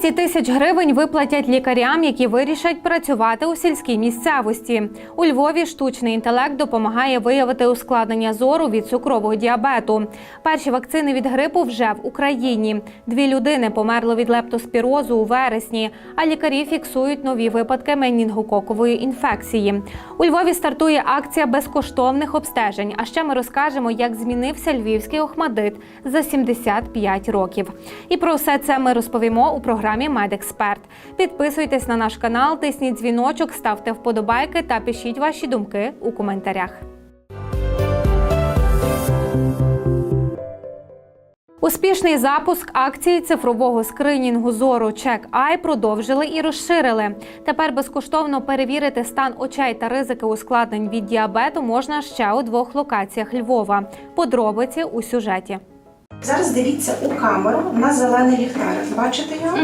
200 тисяч гривень виплатять лікарям, які вирішать працювати у сільській місцевості. У Львові штучний інтелект допомагає виявити ускладнення зору від цукрового діабету. Перші вакцини від грипу вже в Україні. Дві людини померли від лептоспірозу у вересні, а лікарі фіксують нові випадки менінгококової інфекції. У Львові стартує акція безкоштовних обстежень. А ще ми розкажемо, як змінився львівський охмадит за 75 років. І про все це ми розповімо у програмі Медексперт. Підписуйтесь на наш канал, тисніть дзвіночок, ставте вподобайки та пишіть ваші думки у коментарях. Успішний запуск акції цифрового скринінгу зору Eye продовжили і розширили. Тепер безкоштовно перевірити стан очей та ризики ускладнень від діабету можна ще у двох локаціях Львова. Подробиці у сюжеті. Зараз дивіться у камеру на зелений ліхтарик. Бачите його?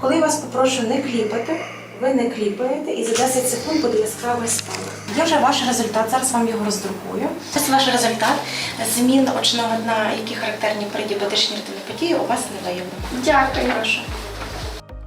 Коли я вас попрошу не кліпати, ви не кліпаєте і за 10 секунд буде яскравий стан. Є вже ваш результат, зараз вам його роздрукую. Це ваш результат змін очного дна, які характерні при діабетичній ретинопатії, у вас не виявлено. Дякую. Прошу.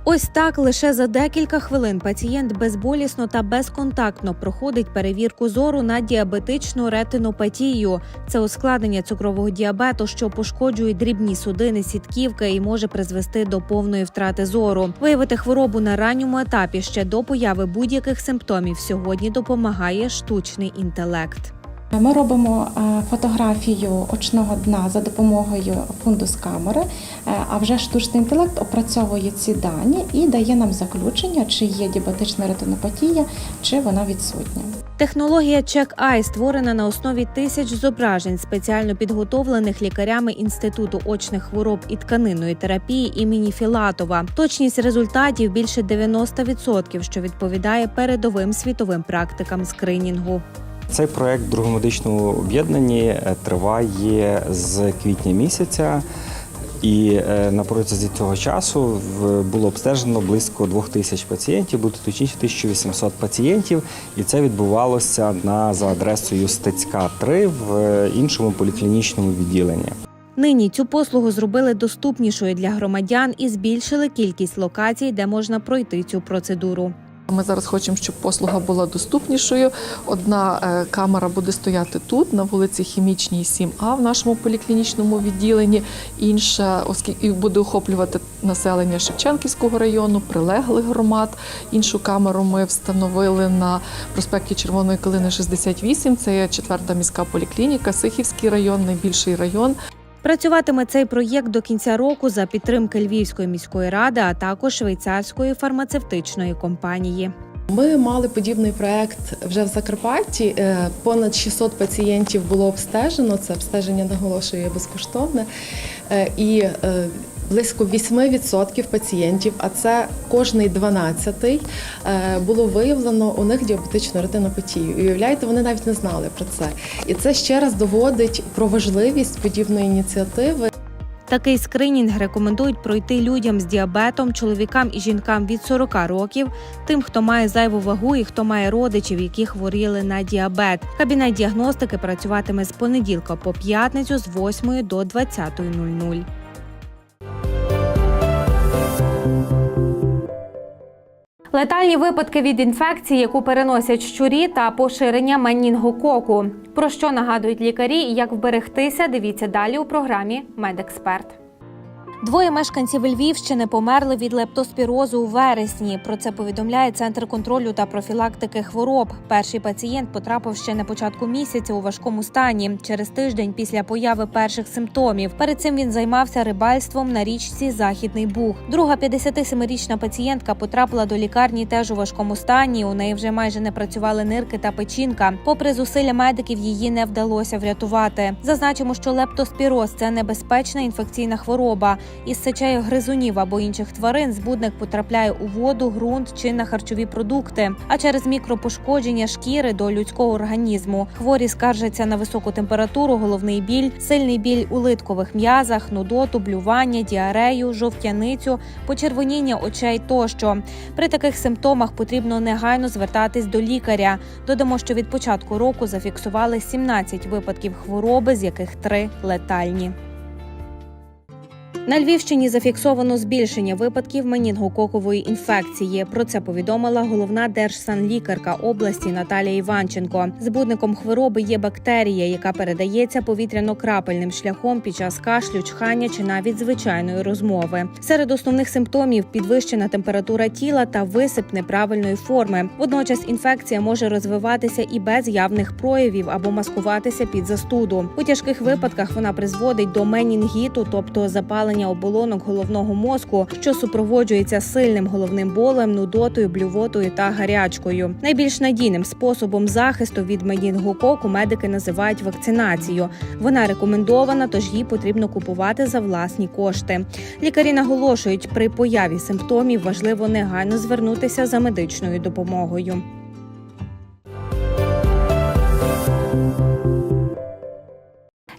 Ось так лише за декілька хвилин пацієнт безболісно та безконтактно проходить перевірку зору на діабетичну ретинопатію. Це ускладнення цукрового діабету, що пошкоджує дрібні судини сітківки і може призвести до повної втрати зору. Виявити хворобу на ранньому етапі ще до появи будь-яких симптомів сьогодні допомагає штучний інтелект. Ми робимо е, фотографію очного дна за допомогою фундус камери, е, а вже штучний інтелект опрацьовує ці дані і дає нам заключення, чи є діабетична ретинопатія, чи вона відсутня. Технологія Check Eye створена на основі тисяч зображень, спеціально підготовлених лікарями Інституту очних хвороб і тканинної терапії імені Філатова. Точність результатів більше 90%, що відповідає передовим світовим практикам скринінгу. Цей проект в другомедичному об'єднанні е, триває з квітня місяця. І е, на протязі цього часу було обстежено близько двох тисяч пацієнтів, бути точніше 1800 пацієнтів, і це відбувалося на за адресою Стецька 3 в е, іншому поліклінічному відділенні. Нині цю послугу зробили доступнішою для громадян і збільшили кількість локацій, де можна пройти цю процедуру. Ми зараз хочемо, щоб послуга була доступнішою. Одна е, камера буде стояти тут, на вулиці Хімічній, 7А в нашому поліклінічному відділенні. Інша, оскільки буде охоплювати населення Шевченківського району, прилеглих громад. Іншу камеру ми встановили на проспекті Червоної Калини 68. Це четверта міська поліклініка, Сихівський район, найбільший район. Працюватиме цей проєкт до кінця року за підтримки Львівської міської ради, а також швейцарської фармацевтичної компанії. Ми мали подібний проект вже в Закарпатті. Е, Понад 600 пацієнтів було обстежено. Це обстеження наголошує безкоштовне. Е, І е, близько 8% пацієнтів, а це кожний 12-й, е, було виявлено у них діабетичну ретинопатію. І уявляєте, вони навіть не знали про це. І це ще раз доводить про важливість подібної ініціативи. Такий скринінг рекомендують пройти людям з діабетом, чоловікам і жінкам від 40 років, тим, хто має зайву вагу і хто має родичів, які хворіли на діабет. Кабінет діагностики працюватиме з понеділка по п'ятницю з 8 до 20.00. Летальні випадки від інфекції, яку переносять щурі, та поширення менінгококу. Про що нагадують лікарі і як вберегтися, дивіться далі у програмі Медексперт. Двоє мешканців Львівщини померли від лептоспірозу у вересні. Про це повідомляє Центр контролю та профілактики хвороб. Перший пацієнт потрапив ще на початку місяця у важкому стані через тиждень після появи перших симптомів. Перед цим він займався рибальством на річці Західний Буг. Друга 57-річна пацієнтка потрапила до лікарні теж у важкому стані. У неї вже майже не працювали нирки та печінка. Попри зусилля медиків, її не вдалося врятувати. Зазначимо, що лептоспіроз це небезпечна інфекційна хвороба. Із сечею гризунів або інших тварин збудник потрапляє у воду, ґрунт чи на харчові продукти. А через мікропошкодження шкіри до людського організму хворі скаржаться на високу температуру, головний біль, сильний біль у литкових м'язах, нудоту, блювання, діарею, жовтяницю, почервоніння очей тощо. При таких симптомах потрібно негайно звертатись до лікаря. Додамо, що від початку року зафіксували 17 випадків хвороби, з яких три летальні. На Львівщині зафіксовано збільшення випадків менінгококової інфекції. Про це повідомила головна держсанлікарка області Наталія Іванченко. Збудником хвороби є бактерія, яка передається повітряно-крапельним шляхом під час кашлю, чхання чи навіть звичайної розмови. Серед основних симптомів підвищена температура тіла та висип неправильної форми. Водночас інфекція може розвиватися і без явних проявів або маскуватися під застуду. У тяжких випадках вона призводить до менінгіту, тобто запалення оболонок головного мозку, що супроводжується сильним головним болем, нудотою, блювотою та гарячкою. Найбільш надійним способом захисту від менінгококу медики називають вакцинацію. Вона рекомендована, тож її потрібно купувати за власні кошти. Лікарі наголошують, при появі симптомів важливо негайно звернутися за медичною допомогою.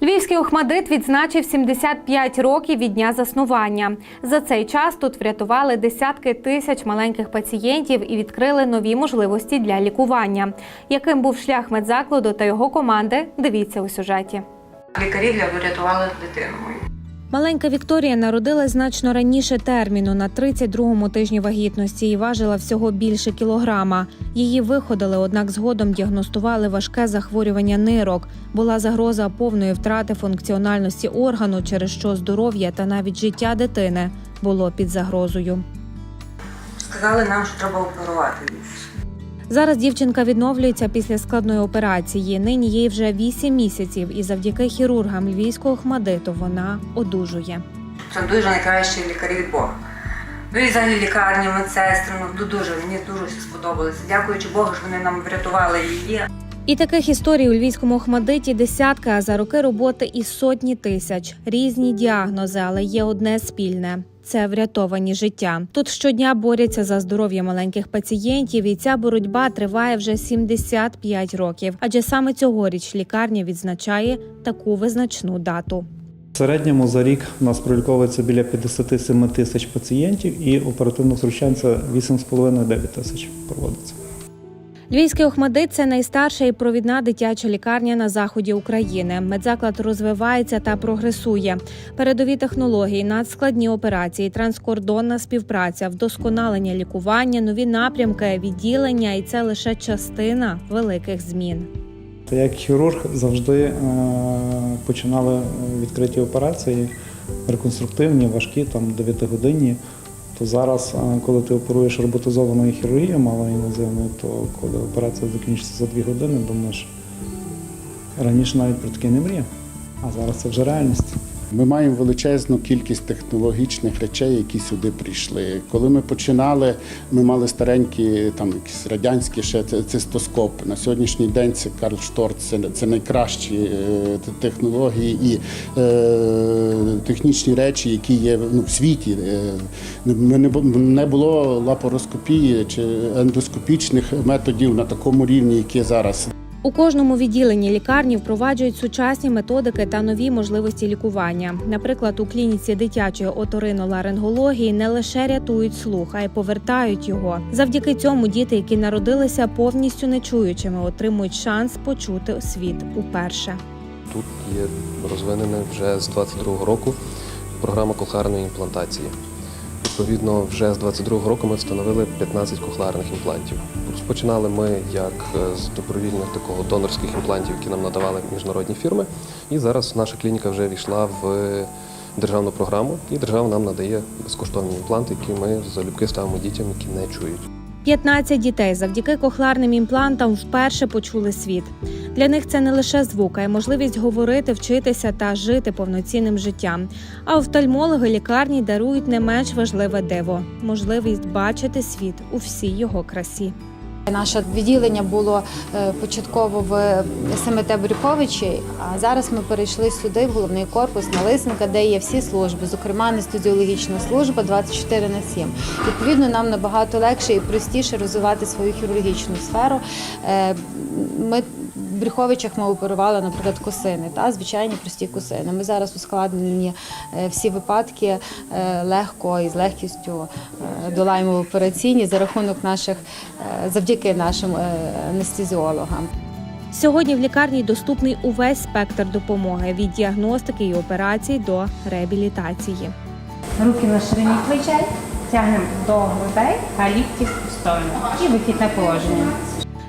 Львівський Охмадит відзначив 75 років від дня заснування. За цей час тут врятували десятки тисяч маленьких пацієнтів і відкрили нові можливості для лікування. Яким був шлях медзакладу та його команди? Дивіться у сюжеті. Лікарі врятували дитину. Маленька Вікторія народилась значно раніше терміну на 32-му тижні вагітності і важила всього більше кілограма. Її виходили, однак згодом діагностували важке захворювання нирок. Була загроза повної втрати функціональності органу, через що здоров'я та навіть життя дитини було під загрозою. Сказали нам, що треба оперувати. Зараз дівчинка відновлюється після складної операції. Нині їй вже 8 місяців, і завдяки хірургам львівського хмадиту вона одужує. Це дуже найкращі лікарі від Бога. Ну і взагалі лікарні, медсестри, ну дуже, мені дуже все сподобалося. Дякуючи Богу, що вони нам врятували її. І таких історій у львівському Охмадиті десятки, а за роки роботи і сотні тисяч. Різні діагнози, але є одне спільне. Це врятовані життя. Тут щодня борються за здоров'я маленьких пацієнтів, і ця боротьба триває вже 75 років. Адже саме цьогоріч лікарня відзначає таку визначну дату. В середньому за рік у нас проліковується біля 57 тисяч пацієнтів і оперативних втручань це 8,5-9 тисяч проводиться. Львівський Охмадит це найстарша і провідна дитяча лікарня на заході України. Медзаклад розвивається та прогресує. Передові технології, надскладні операції, транскордонна співпраця, вдосконалення лікування, нові напрямки, відділення, і це лише частина великих змін. Як хірург завжди е, починали відкриті операції, реконструктивні, важкі, там 9-годинні. То зараз, е, коли ти оперуєш роботизованою хірургією малоінвазивною, то коли операція закінчиться за дві години, думаєш, раніше навіть про таке не мріяв, а зараз це вже реальність. Ми маємо величезну кількість технологічних речей, які сюди прийшли. Коли ми починали, ми мали старенькі, там якісь радянські ще це- цистоскоп. На сьогоднішній день це Карл Шторц, це, це найкращі е, технології і е, технічні речі, які є ну, в світі. Е, ми не, не було лапароскопії чи ендоскопічних методів на такому рівні, які зараз. У кожному відділенні лікарні впроваджують сучасні методики та нові можливості лікування. Наприклад, у клініці дитячої оториноларингології не лише рятують слух, а й повертають його. Завдяки цьому діти, які народилися повністю нечуючими, отримують шанс почути світ уперше. Тут є розвинена вже з 22-го року програма кохлеарної імплантації. Відповідно, вже з 22-го року ми встановили 15 кохлеарних імплантів. Розпочинали ми як е, з добровільних такого донорських імплантів, які нам надавали міжнародні фірми. І зараз наша клініка вже війшла в державну програму, і держава нам надає безкоштовні імпланти, які ми залюбки ставимо дітям, які не чують. 15 дітей завдяки кохлеарним імплантам вперше почули світ. Для них це не лише звук, а й можливість говорити, вчитися та жити повноцінним життям. А офтальмологи лікарні дарують не менш важливе диво можливість бачити світ у всій його красі. Наше відділення було е, початково в СМТ Брюховичі, а зараз ми перейшли сюди, в головний корпус на Лисенка, де є всі служби, зокрема анестезіологічна служба 24 на 7. Відповідно, нам набагато легше і простіше розвивати свою хірургічну сферу. Е, Ми в Брюховичах ми оперували, наприклад, косини, та звичайні прості косини. Ми зараз ускладнені е, всі випадки е, легко і з легкістю е, долаємо в операційні за рахунок наших завдяки нашим анестезіологам. Сьогодні в лікарні доступний увесь спектр допомоги від діагностики і операцій до реабілітації. Руки на ширині плечей, тягнемо до грудей, а лікті в сторону. І вихідне положення.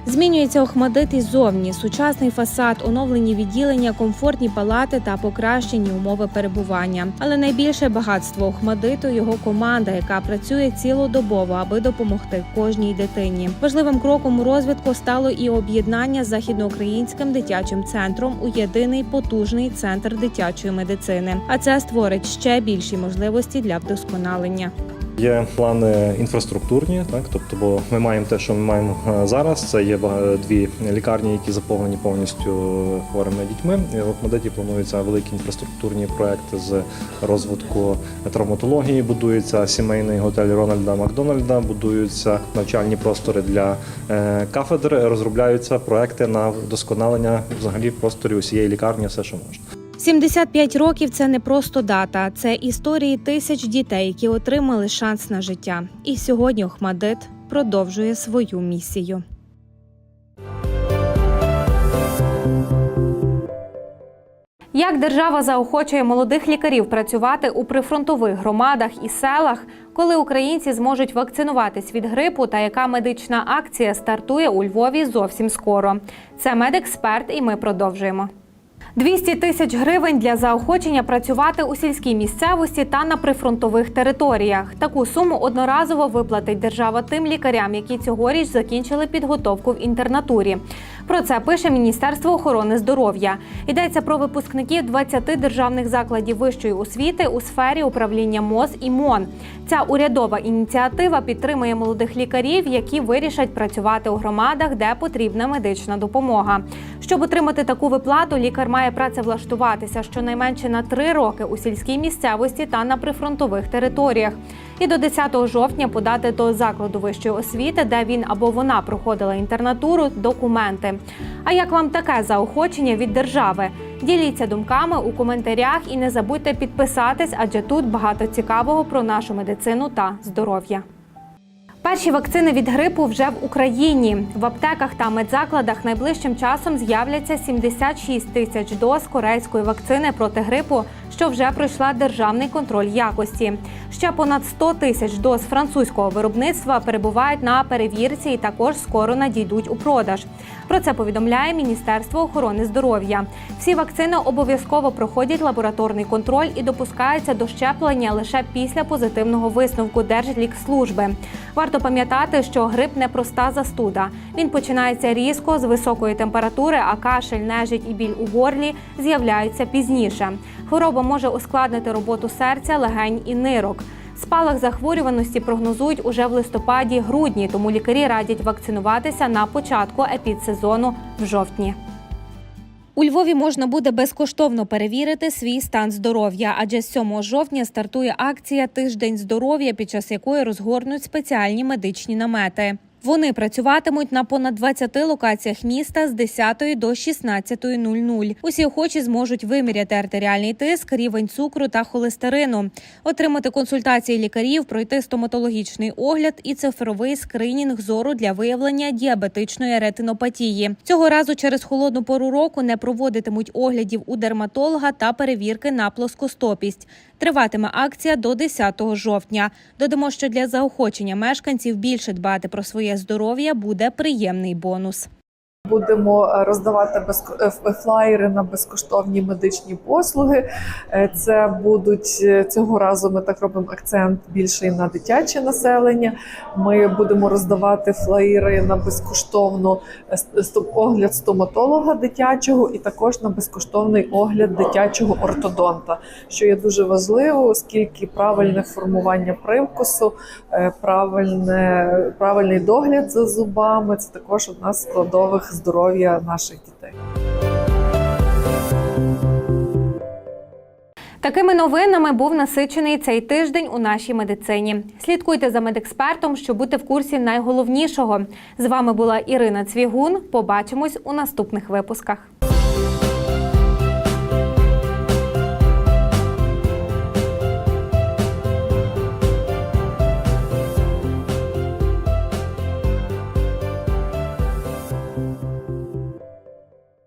Змінюється Охмадит і зовні. Сучасний фасад, оновлені відділення, комфортні палати та покращені умови перебування. Але найбільше багатство Охмадиту його команда, яка працює цілодобово, аби допомогти кожній дитині. Важливим кроком у розвитку стало і об'єднання з західноукраїнським дитячим центром у єдиний потужний центр дитячої медицини. А це створить ще більші можливості для вдосконалення. Є плани інфраструктурні, так тобто, бо ми маємо те, що ми маємо е, зараз. Це є дві лікарні, які заповнені повністю хворими дітьми. І в Охмадиті плануються великі інфраструктурні проекти з розвитку травматології. Будується сімейний готель Рональда Макдональда, будуються навчальні простори для е, кафедр, розробляються проекти на вдосконалення взагалі просторів усієї лікарні, все, що можна. 75 років це не просто дата, це історії тисяч дітей, які отримали шанс на життя. І сьогодні Охмадит продовжує свою місію. Як держава заохочує молодих лікарів працювати у прифронтових громадах і селах, коли українці зможуть вакцинуватись від грипу, та яка медична акція стартує у Львові зовсім скоро? Це медексперт, і ми продовжуємо. 200 тисяч гривень для заохочення працювати у сільській місцевості та на прифронтових територіях. Таку суму одноразово виплатить держава тим лікарям, які цьогоріч закінчили підготовку в інтернатурі. Про це пише Міністерство охорони здоров'я. Йдеться про випускників 20 державних закладів вищої освіти у сфері управління МОЗ і МОН. Ця урядова ініціатива підтримує молодих лікарів, які вирішать працювати у громадах, де потрібна медична допомога. Щоб отримати таку виплату, лікар має працевлаштуватися щонайменше на три роки у сільській місцевості та на прифронтових територіях. І до 10 жовтня подати до закладу вищої освіти, де він або вона проходила інтернатуру, документи. А як вам таке заохочення від держави? Діліться думками у коментарях і не забудьте підписатись, адже тут багато цікавого про нашу медицину та здоров'я. Перші вакцини від грипу вже в Україні. В аптеках та медзакладах найближчим часом з'являться 76 тисяч доз корейської вакцини проти грипу, що вже пройшла державний контроль якості. Ще понад 100 тисяч доз французького виробництва перебувають на перевірці і також скоро надійдуть у продаж. Про це повідомляє Міністерство охорони здоров'я. Всі вакцини обов'язково проходять лабораторний контроль і допускаються до щеплення лише після позитивного висновку Держлікслужби. Варто пам'ятати, що грип не проста застуда. Він починається різко з високої температури, а кашель, нежить і біль у горлі з'являються пізніше. Хвороба може ускладнити роботу серця, легень і нирок. Спалах захворюваності прогнозують уже в листопаді-грудні, тому лікарі радять вакцинуватися на початку епідсезону в жовтні. У Львові можна буде безкоштовно перевірити свій стан здоров'я, адже з 7 жовтня стартує акція Тиждень здоров'я, під час якої розгорнуть спеціальні медичні намети. Вони працюватимуть на понад 20 локаціях міста з 10 до 16.00. Усі охочі зможуть виміряти артеріальний тиск, рівень цукру та холестерину, отримати консультації лікарів, пройти стоматологічний огляд і цифровий скринінг зору для виявлення діабетичної ретинопатії. Цього разу через холодну пору року не проводитимуть оглядів у дерматолога та перевірки на плоскостопість. Триватиме акція до 10 жовтня. Додамо, що для заохочення мешканців більше дбати про своє здоров'я буде приємний бонус. Будемо е, роздавати е, флаєри на безкоштовні медичні послуги. Е, Це будуть цього разу. Ми так робимо акцент більше на дитяче населення. Ми будемо роздавати флаєри на безкоштовну огляд стоматолога дитячого і також на безкоштовний огляд дитячого ортодонта, що є дуже важливо, оскільки правильне формування привкусу, правильне, правильний догляд за зубами це також одна з складових здоров'я наших дітей. Такими новинами був насичений цей тиждень у нашій медицині. Слідкуйте за медекспертом, щоб бути в курсі найголовнішого. З вами була Ірина Цвігун. Побачимось у наступних випусках.